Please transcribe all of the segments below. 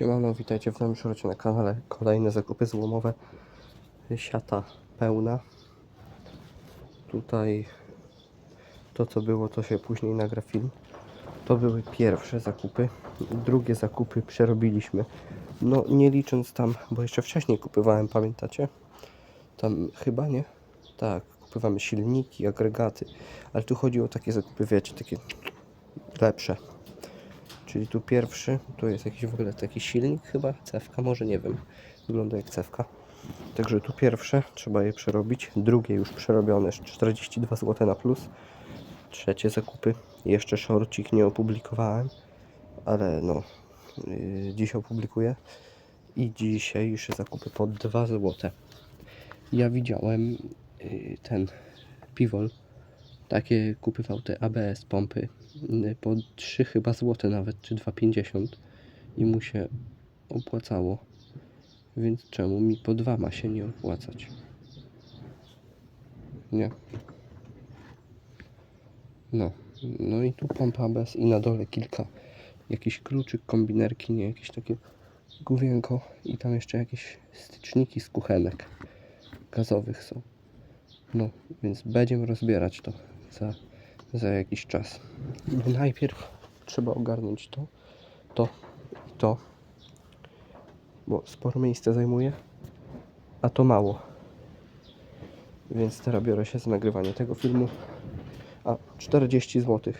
Siemano, witajcie w nowym szorocie na kanale. Kolejne zakupy złomowe. Siata pełna. Tutaj to co było, to się później nagra film. To były pierwsze zakupy. Drugie zakupy przerobiliśmy. No nie licząc tam, bo jeszcze wcześniej kupywałem, pamiętacie? Tam chyba nie? Tak, kupowamy silniki, agregaty. Ale tu chodzi o takie zakupy, wiecie, takie lepsze. Czyli tu pierwszy, tu jest jakiś w ogóle taki silnik chyba, cewka, może nie wiem, wygląda jak cewka. Także tu pierwsze, trzeba je przerobić, drugie już przerobione, 42 zł na plus. Trzecie zakupy, jeszcze shortcik nie opublikowałem, ale no, yy, dziś opublikuję. I dzisiaj już zakupy po 2 zł. Ja widziałem yy, ten Pivol, takie kupywał te ABS pompy y, po 3 chyba złote nawet, czy 2,50 i mu się opłacało. Więc czemu mi po 2 ma się nie opłacać? Nie. No. No i tu pompa ABS i na dole kilka jakiś kluczyk, kombinerki, nie jakieś takie główienko i tam jeszcze jakieś styczniki z kuchenek gazowych są. No, więc będziemy rozbierać to za, za jakiś czas. Najpierw trzeba ogarnąć to, to i to, bo sporo miejsca zajmuje, a to mało. Więc teraz biorę się za nagrywanie tego filmu. A 40 zł,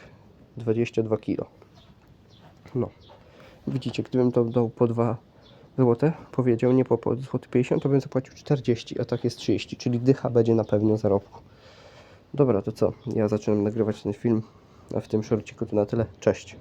22 kg. No, widzicie, gdybym to dał po 2 zł, powiedział nie po, po złoty 50, to bym zapłacił 40, a tak jest 30, czyli dycha będzie na pewno zarobku. Dobra, to co? Ja zaczynam nagrywać ten film, a w tym szorciku to na tyle. Cześć.